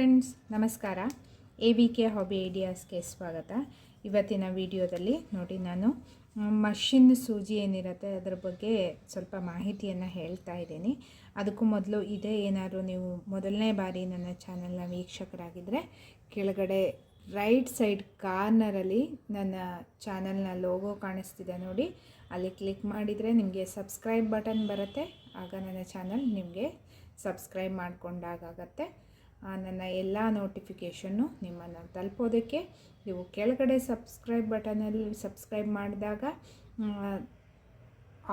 Friends ನಮಸ್ಕಾರ. A V K hobby ಐಡಿಯಾಸ್ಗೆ ಸ್ವಾಗತ. ಇವತ್ತಿನ ವಿಡಿಯೋದಲ್ಲಿ ನೋಡಿ ನಾನು ಮಷಿನ್ ಸೂಜಿ ಏನಿರುತ್ತೆ ಅದರ ಬಗ್ಗೆ ಸ್ವಲ್ಪ ಮಾಹಿತಿಯನ್ನು ಹೇಳ್ತಾ ಇದ್ದೀನಿ. ಅದಕ್ಕೂ ಮೊದಲು ಇದೇ ಏನಾದರೂ ನೀವು ಮೊದಲನೇ ಬಾರಿ ನನ್ನ ಚಾನಲ್ನ ವೀಕ್ಷಕರಾಗಿದ್ದರೆ ಕೆಳಗಡೆ ರೈಟ್ ಸೈಡ್ ಕಾರ್ನರಲ್ಲಿ ನನ್ನ ಚಾನಲ್ನ ಲೋಗೋ ಕಾಣಿಸ್ತಿದೆ ನೋಡಿ. ಅಲ್ಲಿ ಕ್ಲಿಕ್ ಮಾಡಿದರೆ ನಿಮಗೆ ಸಬ್ಸ್ಕ್ರೈಬ್ ಬಟನ್ ಬರುತ್ತೆ. ಆಗ ನನ್ನ ಚಾನಲ್ ನಿಮಗೆ ಸಬ್ಸ್ಕ್ರೈಬ್ ಮಾಡಿಕೊಂಡಾಗತ್ತೆ ನನ್ನ ಎಲ್ಲ ನೋಟಿಫಿಕೇಷನ್ನು ನಿಮ್ಮನ್ನು ತಲುಪೋದಕ್ಕೆ ನೀವು ಕೆಳಗಡೆ ಸಬ್ಸ್ಕ್ರೈಬ್ ಬಟನಲ್ಲಿ ಸಬ್ಸ್ಕ್ರೈಬ್ ಮಾಡಿದಾಗ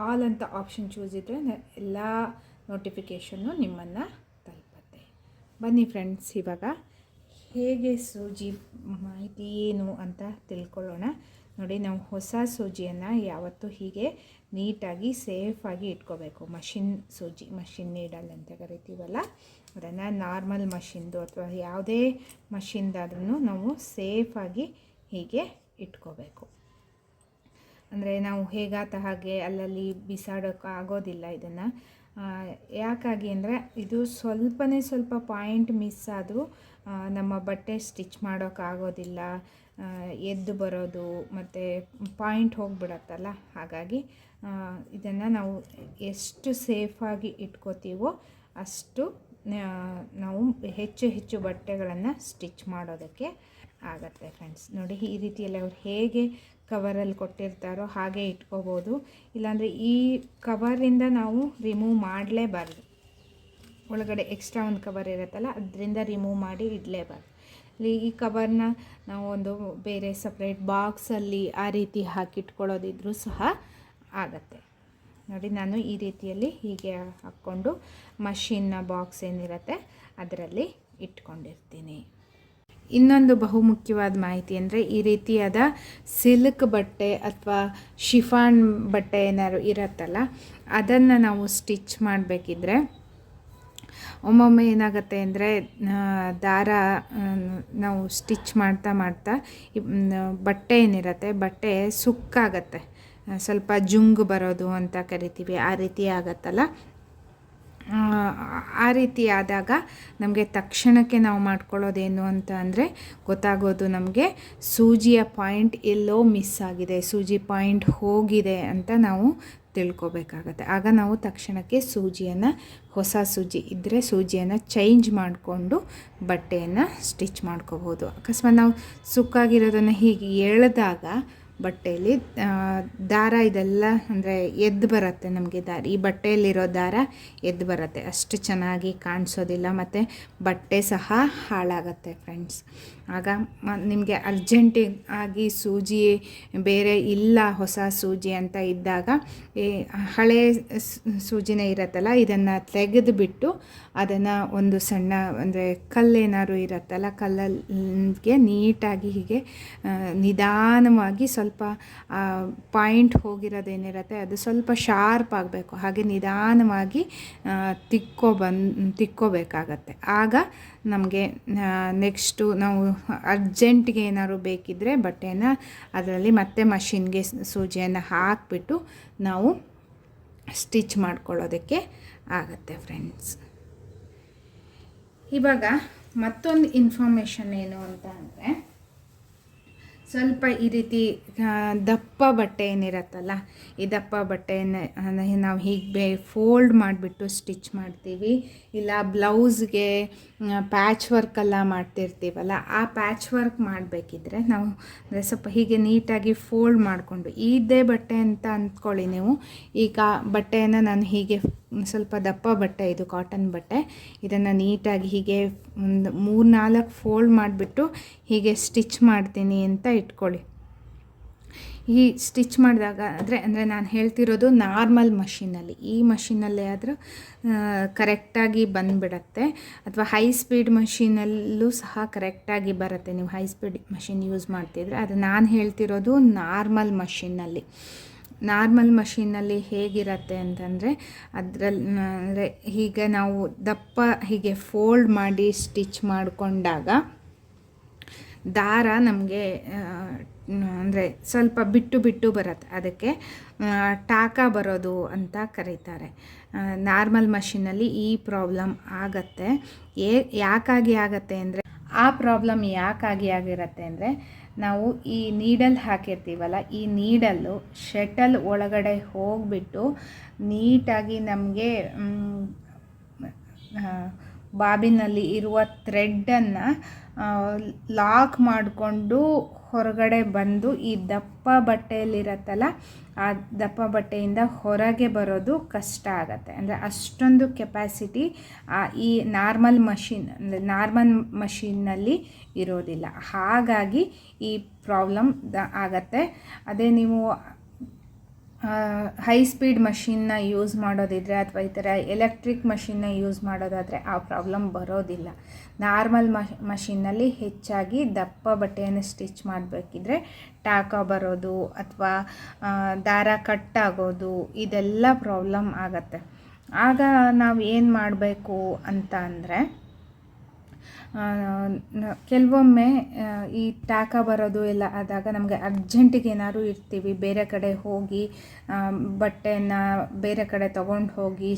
ಆಲ್ ಅಂತ ಆಪ್ಷನ್ ಚೂಸ್ ಇದ್ದರೆ ಎಲ್ಲ ನೋಟಿಫಿಕೇಷನ್ನು ನಿಮ್ಮನ್ನು ತಲುಪತ್ತೆ. ಬನ್ನಿ ಫ್ರೆಂಡ್ಸ್ ಇವಾಗ ಹೇಗೆ ಸೂಜಿ ಮಾಹಿತಿ ಏನು ಅಂತ ತಿಳ್ಕೊಳ್ಳೋಣ. ನೋಡಿ, ನಾವು ಹೊಸ ಸೂಜಿಯನ್ನು ಯಾವತ್ತೂ ಹೀಗೆ ನೀಟಾಗಿ ಸೇಫಾಗಿ ಇಟ್ಕೋಬೇಕು. ಮಷಿನ್ ಸೂಜಿ ಮಷಿನ್ ನೀಡಲ್ ಅಂತ ಕರಿತೀವಲ್ಲ ಅದನ್ನು ನಾರ್ಮಲ್ ಮಷಿನ್ದು ಅಥವಾ ಯಾವುದೇ ಮಷಿನ್ದಾದ್ರೂ ನಾವು ಸೇಫಾಗಿ ಹೀಗೆ ಇಟ್ಕೋಬೇಕು. ಅಂದರೆ ನಾವು ಹೇಗಾತ ಹಾಗೆ ಅಲ್ಲಲ್ಲಿ ಬಿಸಾಡೋಕೆ ಆಗೋದಿಲ್ಲ ಇದನ್ನು. ಯಾಕಾಗಿ ಅಂದರೆ ಇದು ಸ್ವಲ್ಪನೇ ಸ್ವಲ್ಪ ಪಾಯಿಂಟ್ ಮಿಸ್ ಆದರೂ ನಮ್ಮ ಬಟ್ಟೆ ಸ್ಟಿಚ್ ಮಾಡೋಕ್ಕಾಗೋದಿಲ್ಲ ಎದ್ದು ಬರೋದು ಮತ್ತು ಪಾಯಿಂಟ್ ಹೋಗಿಬಿಡತ್ತಲ್ಲ. ಹಾಗಾಗಿ ಇದನ್ನು ನಾವು ಎಷ್ಟು ಸೇಫಾಗಿ ಇಟ್ಕೋತೀವೋ ಅಷ್ಟು ನಾವು ಹೆಚ್ಚು ಹೆಚ್ಚು ಬಟ್ಟೆಗಳನ್ನು ಸ್ಟಿಚ್ ಮಾಡೋದಕ್ಕೆ ಆಗತ್ತೆ ಫ್ರೆಂಡ್ಸ್ ನೋಡಿ ಈ ರೀತಿಯಲ್ಲಿ ಅವ್ರು ಹೇಗೆ ಕವರಲ್ಲಿ ಕೊಟ್ಟಿರ್ತಾರೋ ಹಾಗೆ ಇಟ್ಕೋಬೋದು. ಇಲ್ಲಾಂದರೆ ಈ ಕವರಿಂದ ನಾವು ರಿಮೂವ್ ಮಾಡಲೇಬಾರ್ದು. ಒಳಗಡೆ ಎಕ್ಸ್ಟ್ರಾ ಒಂದು ಕವರ್ ಇರುತ್ತಲ್ಲ, ಅದರಿಂದ ರಿಮೂವ್ ಮಾಡಿ ಇಡಲೇಬಾರ್ದು. ಈ ಕವರ್ನ ನಾವು ಒಂದು ಬೇರೆ ಸಪ್ರೇಟ್ ಬಾಕ್ಸಲ್ಲಿ ಆ ರೀತಿ ಹಾಕಿಟ್ಕೊಳ್ಳೋದಿದ್ರೂ ಸಹ ಆಗತ್ತೆ. ನೋಡಿ, ನಾನು ಈ ರೀತಿಯಲ್ಲಿ ಹೀಗೆ ಹಾಕ್ಕೊಂಡು ಮಷಿನ್ನ ಬಾಕ್ಸ್ ಏನಿರುತ್ತೆ ಅದರಲ್ಲಿ ಇಟ್ಕೊಂಡಿರ್ತೀನಿ. ಇನ್ನೊಂದು ಬಹುಮುಖ್ಯವಾದ ಮಾಹಿತಿ ಅಂದರೆ ಈ ರೀತಿಯಾದ ಸಿಲ್ಕ್ ಬಟ್ಟೆ ಅಥವಾ ಶಿಫಾನ್ ಬಟ್ಟೆ ಏನಾದ್ರು ಇರುತ್ತಲ್ಲ, ಅದನ್ನು ನಾವು ಸ್ಟಿಚ್ ಮಾಡಬೇಕಿದ್ರೆ ಒಮ್ಮೊಮ್ಮೆ ಏನಾಗುತ್ತೆ ಅಂದರೆ ದಾರ ನಾವು ಸ್ಟಿಚ್ ಮಾಡ್ತಾ ಮಾಡ್ತಾ ಬಟ್ಟೆ ಏನಿರುತ್ತೆ, ಬಟ್ಟೆ ಸುಕ್ಕಾಗತ್ತೆ. ಸ್ವಲ್ಪ ಜುಂಗ್ ಬರೋದು ಅಂತ ಕರಿತೀವಿ. ಆ ರೀತಿ ಆಗತ್ತಲ್ಲ? ಆ ರೀತಿ ಆದಾಗ ನಮಗೆ ತಕ್ಷಣಕ್ಕೆ ನಾವು ಮಾಡ್ಕೊಳ್ಳೋದೇನು ಅಂತ ಅಂದರೆ ಗೊತ್ತಾಗೋದು ನಮಗೆ ಸೂಜಿಯ ಪಾಯಿಂಟ್ ಎಲ್ಲೋ ಮಿಸ್ ಆಗಿದೆ, ಸೂಜಿ ಪಾಯಿಂಟ್ ಹೋಗಿದೆ ಅಂತ ನಾವು ತಿಳ್ಕೊಬೇಕಾಗತ್ತೆ. ಆಗ ನಾವು ತಕ್ಷಣಕ್ಕೆ ಸೂಜಿಯನ್ನು, ಹೊಸ ಸೂಜಿ ಇದ್ದರೆ ಸೂಜಿಯನ್ನು ಚೇಂಜ್ ಮಾಡಿಕೊಂಡು ಬಟ್ಟೆಯನ್ನು ಸ್ಟಿಚ್ ಮಾಡ್ಕೋಬೋದು. ಅಕಸ್ಮಾತ್ ನಾವು ಸುಕ್ಕಾಗಿರೋದನ್ನು ಹೀಗೆ ಎಳೆದಾಗ ಬಟ್ಟೆಯಲ್ಲಿ ದಾರ ಇದೆಲ್ಲ ಅಂದರೆ ಎದ್ದು ಬರುತ್ತೆ ನಮಗೆ ದಾರ. ಈ ಬಟ್ಟೆಯಲ್ಲಿರೋ ದಾರ ಎದ್ದು ಬರುತ್ತೆ. ಅಷ್ಟು ಚೆನ್ನಾಗಿ ಕಾಣಿಸೋದಿಲ್ಲ, ಮತ್ತು ಬಟ್ಟೆ ಸಹ ಹಾಳಾಗತ್ತೆ ಫ್ರೆಂಡ್ಸ್ ಆಗ ನಿಮಗೆ ಅರ್ಜೆಂಟಿ ಆಗಿ ಸೂಜಿ ಬೇರೆ ಇಲ್ಲ ಹೊಸ ಸೂಜಿ ಅಂತ ಇದ್ದಾಗ ಈ ಹಳೆ ಸೂಜಿನೇ ಇರತ್ತಲ್ಲ, ಇದನ್ನು ತೆಗೆದುಬಿಟ್ಟು ಅದನ್ನು ಒಂದು ಸಣ್ಣ ಅಂದರೆ ಕಲ್ಲೇನಾದ್ರು ಇರತ್ತಲ್ಲ ಕಲ್ಲಲ್ಲಿಗೆ ನೀಟಾಗಿ ಹೀಗೆ ನಿಧಾನವಾಗಿ ಸ್ವಲ್ಪ ಪಾಯಿಂಟ್ ಹೋಗಿರೋದೇನಿರತ್ತೆ, ಅದು ಸ್ವಲ್ಪ ಶಾರ್ಪ್ ಆಗಬೇಕು, ಹಾಗೆ ನಿಧಾನವಾಗಿ ತಿಕ್ಕೋ ಬಂದು ತಿಕ್ಕೋಬೇಕಾಗತ್ತೆ. ಆಗ ನಮಗೆ ನೆಕ್ಸ್ಟು ನಾವು ಅರ್ಜೆಂಟ್ಗೆ ಏನಾದ್ರು ಬೇಕಿದ್ದರೆ ಬಟ್ಟೆನ ಅದರಲ್ಲಿ ಮತ್ತೆ ಮಷಿನ್ಗೆ ಸೂಜಿಯನ್ನು ಹಾಕಿಬಿಟ್ಟು ನಾವು ಸ್ಟಿಚ್ ಮಾಡ್ಕೊಳ್ಳೋದಕ್ಕೆ ಆಗತ್ತೆ ಫ್ರೆಂಡ್ಸ್. ಇವಾಗ ಮತ್ತೊಂದು ಇನ್ಫಾರ್ಮೇಷನ್ ಏನು ಅಂತ ಅಂದರೆ ಸ್ವಲ್ಪ ಈ ರೀತಿ ದಪ್ಪ ಬಟ್ಟೆ ಏನಿರತ್ತಲ್ಲ, ಈ ದಪ್ಪ ಬಟ್ಟೆಯನ್ನು ನಾವು ಹೀಗೆ ಫೋಲ್ಡ್ ಮಾಡಿಬಿಟ್ಟು ಸ್ಟಿಚ್ ಮಾಡ್ತೀವಿ. ಇಲ್ಲ ಬ್ಲೌಸ್ಗೆ ಪ್ಯಾಚ್ ವರ್ಕೆಲ್ಲ ಮಾಡ್ತಿರ್ತೀವಲ್ಲ, ಆ ಪ್ಯಾಚ್ ವರ್ಕ್ ಮಾಡಬೇಕಿದ್ರೆ ನಾವು, ಅಂದರೆ ಸ್ವಲ್ಪ ಹೀಗೆ ನೀಟಾಗಿ ಫೋಲ್ಡ್ ಮಾಡಿಕೊಂಡು, ಇದೇ ಬಟ್ಟೆ ಅಂತ ಅಂದ್ಕೊಳ್ಳಿ ನೀವು. ಈಗ ಬಟ್ಟೆಯನ್ನು ನಾನು ಹೀಗೆ, ಸ್ವಲ್ಪ ದಪ್ಪ ಬಟ್ಟೆ, ಇದು ಕಾಟನ್ ಬಟ್ಟೆ, ಇದನ್ನು ನೀಟಾಗಿ ಹೀಗೆ ಒಂದು ಮೂರು ನಾಲ್ಕು ಫೋಲ್ಡ್ ಮಾಡಿಬಿಟ್ಟು ಹೀಗೆ ಸ್ಟಿಚ್ ಮಾಡ್ತೀನಿ ಅಂತ ಇಟ್ಕೊಳ್ಳಿ. ಈ ಸ್ಟಿಚ್ ಮಾಡಿದಾಗ ಆದರೆ, ಅಂದರೆ ನಾನು ಹೇಳ್ತಿರೋದು ನಾರ್ಮಲ್ ಮಷಿನಲ್ಲಿ ಈ ಮಷಿನಲ್ಲೇ ಆದರೂ ಕರೆಕ್ಟಾಗಿ ಬಂದುಬಿಡತ್ತೆ. ಅಥವಾ ಹೈ ಸ್ಪೀಡ್ ಮಷಿನಲ್ಲೂ ಸಹ ಕರೆಕ್ಟಾಗಿ ಬರುತ್ತೆ. ನೀವು ಹೈ ಸ್ಪೀಡ್ ಮಷಿನ್ ಯೂಸ್ ಮಾಡ್ತಿದ್ರೆ, ಅದು ನಾನು ಹೇಳ್ತಿರೋದು ನಾರ್ಮಲ್ ಮಷಿನಲ್ಲಿ ನಾರ್ಮಲ್ ಮಷಿನಲ್ಲಿ ಹೇಗಿರತ್ತೆ ಅಂತಂದರೆ ಅದರಲ್ಲಿ ಅಂದರೆ ಹೀಗೆ ನಾವು ದಪ್ಪ ಹೀಗೆ ಫೋಲ್ಡ್ ಮಾಡಿ ಸ್ಟಿಚ್ ಮಾಡಿಕೊಂಡಾಗ ದಾರ ನಮಗೆ ಅಂದರೆ ಸ್ವಲ್ಪ ಬಿಟ್ಟು ಬಿಟ್ಟು ಬರುತ್ತೆ. ಅದಕ್ಕೆ ಟಾಕ ಬರೋದು ಅಂತ ಕರೀತಾರೆ. ನಾರ್ಮಲ್ ಮಷಿನಲ್ಲಿ ಈ ಪ್ರಾಬ್ಲಮ್ ಆಗತ್ತೆ. ಏ, ಯಾಕಾಗಿ ಆಗತ್ತೆ ಅಂದರೆ, ಆ ಪ್ರಾಬ್ಲಮ್ ಯಾಕಾಗಿ ಆಗಿರತ್ತೆ ಅಂದರೆ, ನಾವು ಈ ನೀಡಲ್ ಹಾಕಿರ್ತೀವಲ್ಲ, ಈ ನೀಡಲ್ಲು ಶಟಲ್ ಒಳಗಡೆ ಹೋಗಿಬಿಟ್ಟು ನೀಟಾಗಿ ನಮಗೆ ಬಾಬಿನಲ್ಲಿ ಇರುವ ಥ್ರೆಡ್ಡನ್ನು ಲಾಕ್ ಮಾಡಿಕೊಂಡು ಹೊರಗಡೆ ಬಂದು ಈ ದಪ್ಪ ಬಟ್ಟೆಯಲ್ಲಿರತ್ತಲ್ಲ, ಆ ದಪ್ಪ ಬಟ್ಟೆಯಿಂದ ಹೊರಗೆ ಬರೋದು ಕಷ್ಟ ಆಗತ್ತೆ. ಅಂದರೆ ಅಷ್ಟೊಂದು ಕೆಪಾಸಿಟಿ ಈ ನಾರ್ಮಲ್ ಮಷಿನ್, ಅಂದರೆ ನಾರ್ಮಲ್ ಮಷಿನ್ನಲ್ಲಿ ಇರೋದಿಲ್ಲ. ಹಾಗಾಗಿ ಈ ಪ್ರಾಬ್ಲಮ್ ಆಗತ್ತೆ. ಅದೇ ನೀವು ಹೈ ಸ್ಪೀಡ್ ಮಷಿನ್ನ ಯೂಸ್ ಮಾಡೋದಿದ್ರೆ ಅಥವಾ ಈ ಥರ ಎಲೆಕ್ಟ್ರಿಕ್ ಮಷಿನ್ನ ಯೂಸ್ ಮಾಡೋದಾದರೆ ಆ ಪ್ರಾಬ್ಲಮ್ ಬರೋದಿಲ್ಲ. ನಾರ್ಮಲ್ ಮಷ್ ಮಷಿನ್ನಲ್ಲಿ ಹೆಚ್ಚಾಗಿ ದಪ್ಪ ಬಟ್ಟೆಯನ್ನು ಸ್ಟಿಚ್ ಮಾಡಬೇಕಿದ್ರೆ ಟಾಕ ಬರೋದು ಅಥವಾ ದಾರ ಕಟ್ ಆಗೋದು ಇದೆಲ್ಲ ಪ್ರಾಬ್ಲಮ್ ಆಗತ್ತೆ. ಆಗ ನಾವು ಏನು ಮಾಡಬೇಕು ಅಂತ ಅಂದರೆ ಕೆಲವೊಮ್ಮೆ ಈ ಟ್ಯಾಕ ಬರೋದು ಎಲ್ಲ ಆದಾಗ ನಮಗೆ ಅರ್ಜೆಂಟಿಗೆ ಏನಾದ್ರು ಇರ್ತೀವಿ. ಬೇರೆ ಕಡೆ ಹೋಗಿ ಬಟ್ಟೆಯನ್ನು ಬೇರೆ ಕಡೆ ತೊಗೊಂಡು ಹೋಗಿ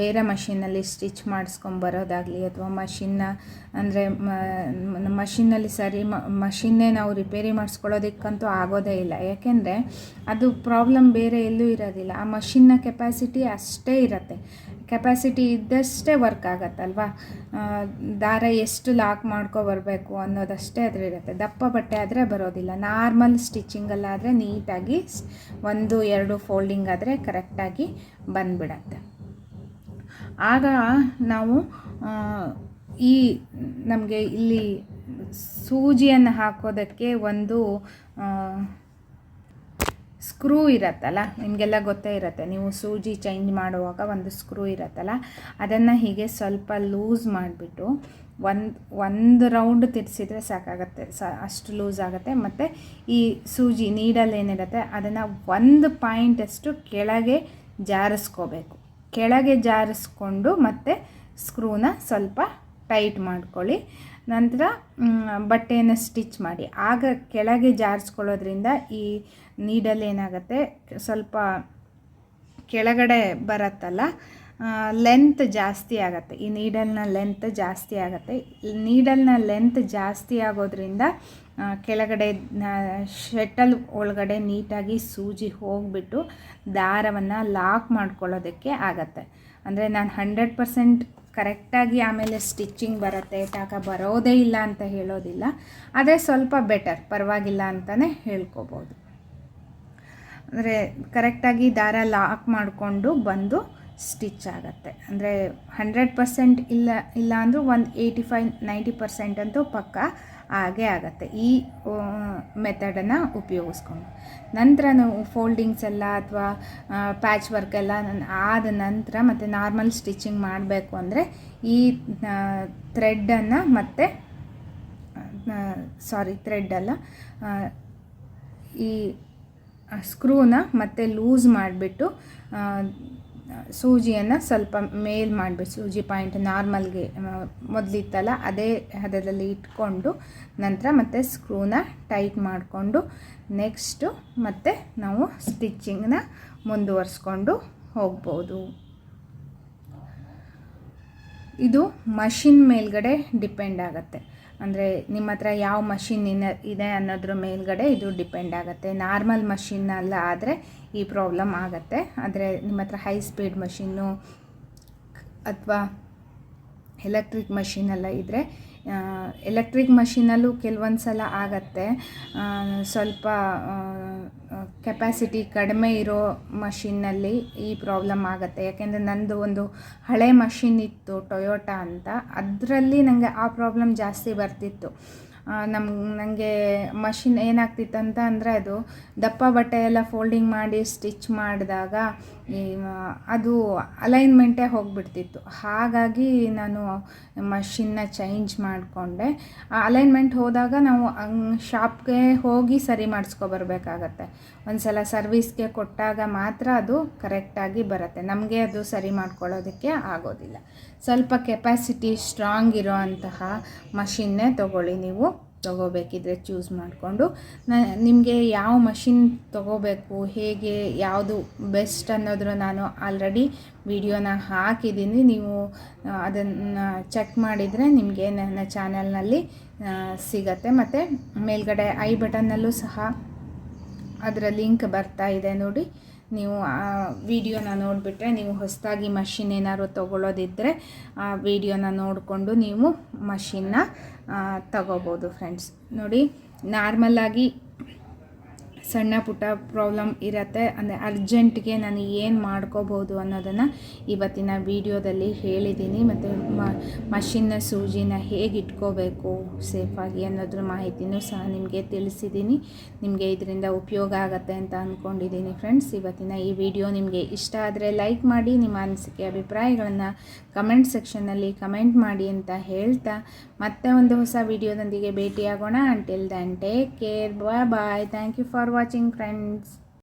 ಬೇರೆ ಮಷಿನಲ್ಲಿ ಸ್ಟಿಚ್ ಮಾಡಿಸ್ಕೊಂಬರೋದಾಗಲಿ ಅಥವಾ ಮಷಿನ್ನ, ಅಂದರೆ ಮಷಿನ್ನಲ್ಲಿ ಸರಿ ಮಷಿನ್ನೇ ನಾವು ರಿಪೇರಿ ಮಾಡಿಸ್ಕೊಳ್ಳೋದಕ್ಕಂತೂ ಆಗೋದೇ ಇಲ್ಲ. ಯಾಕೆಂದರೆ ಅದು ಪ್ರಾಬ್ಲಮ್ ಬೇರೆ ಎಲ್ಲೂ ಇರೋದಿಲ್ಲ. ಆ ಮಷಿನ್ನ ಕೆಪಾಸಿಟಿ ಅಷ್ಟೇ ಇರುತ್ತೆ. ಕೆಪಾಸಿಟಿ ಇದ್ದಷ್ಟೇ ವರ್ಕ್ ಆಗತ್ತಲ್ವಾ? ದಾರ ಎಷ್ಟು ಲಾಕ್ ಮಾಡ್ಕೊ ಬರಬೇಕು ಅನ್ನೋದಷ್ಟೇ ಅದರಿರುತ್ತೆ ದಪ್ಪ ಬಟ್ಟೆ ಆದರೆ ಬರೋದಿಲ್ಲ. ನಾರ್ಮಲ್ ಸ್ಟಿಚಿಂಗಲ್ಲಾದರೆ ನೀಟಾಗಿ ಒಂದು, ಎರಡು ಫೋಲ್ಡಿಂಗ್ ಆದರೆ ಕರೆಕ್ಟಾಗಿ ಬಂದ್ಬಿಡತ್ತೆ. ಆಗ ನಾವು ಈ ನಮಗೆ ಇಲ್ಲಿ ಸೂಜಿಯನ್ನು ಹಾಕೋದಕ್ಕೆ ಒಂದು ಸ್ಕ್ರೂ ಇರತ್ತಲ್ಲ, ನಿಮಗೆಲ್ಲ ಗೊತ್ತೇ ಇರುತ್ತೆ. ನೀವು ಸೂಜಿ ಚೇಂಜ್ ಮಾಡುವಾಗ ಒಂದು ಸ್ಕ್ರೂ ಇರತ್ತಲ್ಲ, ಅದನ್ನು ಹೀಗೆ ಸ್ವಲ್ಪ ಲೂಸ್ ಮಾಡಿಬಿಟ್ಟು ಒಂದು ಒಂದು ರೌಂಡ್ ತಿರ್ಸಿದ್ರೆ ಸಾಕಾಗತ್ತೆ. ಸ, ಅಷ್ಟು ಲೂಸ್ ಆಗುತ್ತೆ. ಮತ್ತು ಈ ಸೂಜಿ ನೀಡಲ್ ಏನಿರುತ್ತೆ, ಅದನ್ನು ಒಂದು ಪಾಯಿಂಟಷ್ಟು ಕೆಳಗೆ ಜಾರಿಸ್ಕೋಬೇಕು. ಕೆಳಗೆ ಜಾರಿಸ್ಕೊಂಡು ಮತ್ತು ಸ್ಕ್ರೂನ ಸ್ವಲ್ಪ ಟೈಟ್ ಮಾಡ್ಕೊಳ್ಳಿ. ನಂತರ ಬಟ್ಟೆಯನ್ನು ಸ್ಟಿಚ್ ಮಾಡಿ. ಆಗ ಕೆಳಗೆ ಜಾರಿಸ್ಕೊಳ್ಳೋದ್ರಿಂದ ಈ ನೀಡಲ್ ಏನಾಗುತ್ತೆ, ಸ್ವಲ್ಪ ಕೆಳಗಡೆ ಬರುತ್ತಲ್ಲ ಲೆಂತ್ ಜಾಸ್ತಿ ಆಗುತ್ತೆ. ಈ ನೀಡಲ್ನ ಲೆಂತ್ ಜಾಸ್ತಿ ಆಗುತ್ತೆ. ನೀಡಲ್ನ ಲೆಂತ್ ಜಾಸ್ತಿ ಆಗೋದ್ರಿಂದ ಕೆಳಗಡೆ ಶೆಟಲ್ ಒಳಗಡೆ ನೀಟಾಗಿ ಸೂಜಿ ಹೋಗಿಬಿಟ್ಟು ದಾರವನ್ನು ಲಾಕ್ ಮಾಡ್ಕೊಳ್ಳೋದಕ್ಕೆ ಆಗತ್ತೆ. ಅಂದರೆ ನಾನು ಹಂಡ್ರೆಡ್ ಪರ್ಸೆಂಟ್ ಕರೆಕ್ಟಾಗಿ ಆಮೇಲೆ ಸ್ಟಿಚ್ಚಿಂಗ್ ಬರುತ್ತೆ, ಟಾಕ ಬರೋದೇ ಇಲ್ಲ ಅಂತ ಹೇಳೋದಿಲ್ಲ. ಆದರೆ ಸ್ವಲ್ಪ ಬೆಟರ್ ಪರವಾಗಿಲ್ಲ ಅಂತಲೇ ಹೇಳ್ಕೋಬೋದು. ಅಂದರೆ ಕರೆಕ್ಟಾಗಿ ದಾರ ಲಾಕ್ ಮಾಡಿಕೊಂಡು ಬಂದು ಸ್ಟಿಚ್ ಆಗುತ್ತೆ. ಅಂದರೆ ಹಂಡ್ರೆಡ್ ಪರ್ಸೆಂಟ್ ಇಲ್ಲ ಇಲ್ಲ ಅಂದರೂ ಒಂದು ಏಯ್ಟಿ ಫೈವ್ ನೈಂಟಿ ಪರ್ಸೆಂಟ್ ಅಂತೂ ಪಕ್ಕ. ಆಗೇ ಆಗುತ್ತೆ. ಈ ಮೆಥಡನ್ನು ಉಪಯೋಗಿಸ್ಕೊಂಡು. ನಂತರ ನಾವು ಫೋಲ್ಡಿಂಗ್ಸ್ ಎಲ್ಲ ಅಥವಾ ಪ್ಯಾಚ್ ವರ್ಕ್ ಎಲ್ಲ ಆದ ನಂತರ ಮತ್ತು ನಾರ್ಮಲ್ ಸ್ಟಿಚಿಂಗ್ ಮಾಡಬೇಕು ಅಂದರೆ ಈ ಥ್ರೆಡ್ಡನ್ನು ಮತ್ತೆ ಸಾರಿ ಥ್ರೆಡ್ ಅಲ್ಲ ಈ ಸ್ಕ್ರೂನ ಮತ್ತೆ ಲೂಸ್ ಮಾಡಿಬಿಟ್ಟು ಸೂಜಿಯನ್ನು ಸ್ವಲ್ಪ ಮೇಲ್ ಮಾಡಿಬಿಟ್ಟು ಸೂಜಿ ಪಾಯಿಂಟ್ ನಾರ್ಮಲ್ಗೆ ಮೊದಲಿತ್ತಲ್ಲ, ಅದೇ ಹದದಲ್ಲಿ ಇಟ್ಕೊಂಡು ನಂತರ ಮತ್ತೆ ಸ್ಕ್ರೂನ ಟೈಟ್ ಮಾಡಿಕೊಂಡು ನೆಕ್ಸ್ಟು ಮತ್ತೆ ನಾವು ಸ್ಟಿಚ್ಚಿಂಗ್ನ ಮುಂದುವರಿಸ್ಕೊಂಡು ಹೋಗ್ಬೋದು. ಇದು ಮಷಿನ್ ಮೇಲ್ಗಡೆ ಡಿಪೆಂಡ್ ಆಗುತ್ತೆ. ಅಂದರೆ ನಿಮ್ಮ ಹತ್ರ ಯಾವ ಮಷಿನ್ ಇದೆ ಅನ್ನೋದ್ರ ಮೇಲ್ಗಡೆ ಇದು ಡಿಪೆಂಡ್ ಆಗುತ್ತೆ. ನಾರ್ಮಲ್ ಅಲ್ಲ ಆದರೆ ಈ ಪ್ರಾಬ್ಲಮ್ ಆಗುತ್ತೆ. ಆದರೆ ನಿಮ್ಮ ಹತ್ರ ಹೈ ಸ್ಪೀಡ್ ಮಷಿನ್ನು ಅಥವಾ ಎಲೆಕ್ಟ್ರಿಕ್ ಮಷಿನೆಲ್ಲ ಇದ್ದರೆ ಎಲೆಕ್ಟ್ರಿಕ್ ಮಷಿನಲ್ಲೂ ಕೆಲವೊಂದು ಸಲ ಆಗತ್ತೆ. ಸ್ವಲ್ಪ ಕೆಪ್ಯಾಸಿಟಿ ಕಡಿಮೆ ಇರೋ ಮಷಿನ್ನಲ್ಲಿ ಈ ಪ್ರಾಬ್ಲಮ್ ಆಗುತ್ತೆ. ಯಾಕೆಂದರೆ ನಂದು ಒಂದು ಹಳೆ ಮಷಿನ್ ಇತ್ತು ಟೊಯೋಟಾ ಅಂತ. ಅದರಲ್ಲಿ ನನಗೆ ಆ ಪ್ರಾಬ್ಲಮ್ ಜಾಸ್ತಿ ಬರ್ತಿತ್ತು. ನಮ್ಮ ನನಗೆ ಮಷಿನ್ ಏನಾಗ್ತಿತ್ತು ಅಂತ ಅಂದರೆ ಅದು ದಪ್ಪ ಬಟ್ಟೆ ಎಲ್ಲ ಫೋಲ್ಡಿಂಗ್ ಮಾಡಿ ಸ್ಟಿಚ್ ಮಾಡಿದಾಗ ಈ ಅದು ಅಲೈನ್ಮೆಂಟೇ ಹೋಗಿಬಿಡ್ತಿತ್ತು. ಹಾಗಾಗಿ ನಾನು ಮಷಿನ್ನ ಚೇಂಜ್ ಮಾಡಿಕೊಂಡೆ. ಆ ಅಲೈನ್ಮೆಂಟ್ ಹೋದಾಗ ನಾವು ಶಾಪ್ಗೆ ಹೋಗಿ ಸರಿ ಮಾಡಿಸ್ಕೊಬರ್ಬೇಕಾಗತ್ತೆ. ಒಂದು ಸಲ ಸರ್ವಿಸ್ಗೆ ಕೊಟ್ಟಾಗ ಮಾತ್ರ ಅದು ಕರೆಕ್ಟಾಗಿ ಬರುತ್ತೆ. ನಮಗೆ ಅದು ಸರಿ ಮಾಡ್ಕೊಳ್ಳೋದಕ್ಕೆ ಆಗೋದಿಲ್ಲ. ಸ್ವಲ್ಪ ಕೆಪಾಸಿಟಿ ಸ್ಟ್ರಾಂಗ್ ಇರೋ ಅಂತಹ ಮಷಿನ್ನೇ ತಗೊಳ್ಳಿ ನೀವು. ತೊಗೋಬೇಕಿದ್ರೆ ಚೂಸ್ ಮಾಡಿಕೊಂಡು, ನ, ನಿಮಗೆ ಯಾವ ಮಷಿನ್ ತೊಗೋಬೇಕು, ಹೇಗೆ, ಯಾವುದು ಬೆಸ್ಟ್ ಅನ್ನೋದ್ರ ನಾನು ಆಲ್ರೆಡಿ ವಿಡಿಯೋನ ಹಾಕಿದ್ದೀನಿ. ನೀವು ಅದನ್ನು ಚೆಕ್ ಮಾಡಿದರೆ ನಿಮಗೆ ನನ್ನ ಚಾನಲ್ನಲ್ಲಿ ಸಿಗತ್ತೆ. ಮತ್ತು ಮೇಲ್ಗಡೆ ಐ ಬಟನ್ನಲ್ಲೂ ಸಹ ಅದರ ಲಿಂಕ್ ಬರ್ತಾ ಇದೆ ನೋಡಿ. ನೀವು ಆ ವಿಡಿಯೋನ ನೋಡಿಬಿಟ್ರೆ ನೀವು ಹೊಸದಾಗಿ ಮಷಿನ್ ಏನಾದ್ರು ತೊಗೊಳ್ಳೋದಿದ್ದರೆ ಆ ವಿಡಿಯೋನ ನೋಡಿಕೊಂಡು ನೀವು ಮಷಿನ್ನ ತಗೋಬೋದು ಫ್ರೆಂಡ್ಸ್ ನೋಡಿ ನಾರ್ಮಲಾಗಿ ಸಣ್ಣ ಪುಟ್ಟ ಪ್ರಾಬ್ಲಮ್ ಇರತ್ತೆ. ಅಂದರೆ ಅರ್ಜೆಂಟ್ಗೆ ನಾನು ಏನು ಮಾಡ್ಕೋಬೋದು ಅನ್ನೋದನ್ನು ಇವತ್ತಿನ ವಿಡಿಯೋದಲ್ಲಿ ಹೇಳಿದ್ದೀನಿ. ಮತ್ತು ಮಷಿನ್ನ ಸೂಜಿನ ಹೇಗೆ ಇಟ್ಕೋಬೇಕು ಸೇಫಾಗಿ ಅನ್ನೋದ್ರ ಮಾಹಿತಿನೂ ಸಹ ನಿಮಗೆ ತಿಳಿಸಿದ್ದೀನಿ. ನಿಮಗೆ ಇದರಿಂದ ಉಪಯೋಗ ಆಗುತ್ತೆ ಅಂತ ಅಂದ್ಕೊಂಡಿದ್ದೀನಿ ಫ್ರೆಂಡ್ಸ್ ಇವತ್ತಿನ ಈ ವಿಡಿಯೋ ನಿಮಗೆ ಇಷ್ಟ ಆದರೆ ಲೈಕ್ ಮಾಡಿ, ನಿಮ್ಮ ಅನಿಸಿಕೆ ಅಭಿಪ್ರಾಯಗಳನ್ನು ಕಮೆಂಟ್ ಸೆಕ್ಷನ್ನಲ್ಲಿ ಕಮೆಂಟ್ ಮಾಡಿ ಅಂತ ಹೇಳ್ತಾ, ಮತ್ತೆ ಒಂದು ಹೊಸ ವಿಡಿಯೋದೊಂದಿಗೆ ಭೇಟಿಯಾಗೋಣ. Until then take care bye bye thank you for watching friends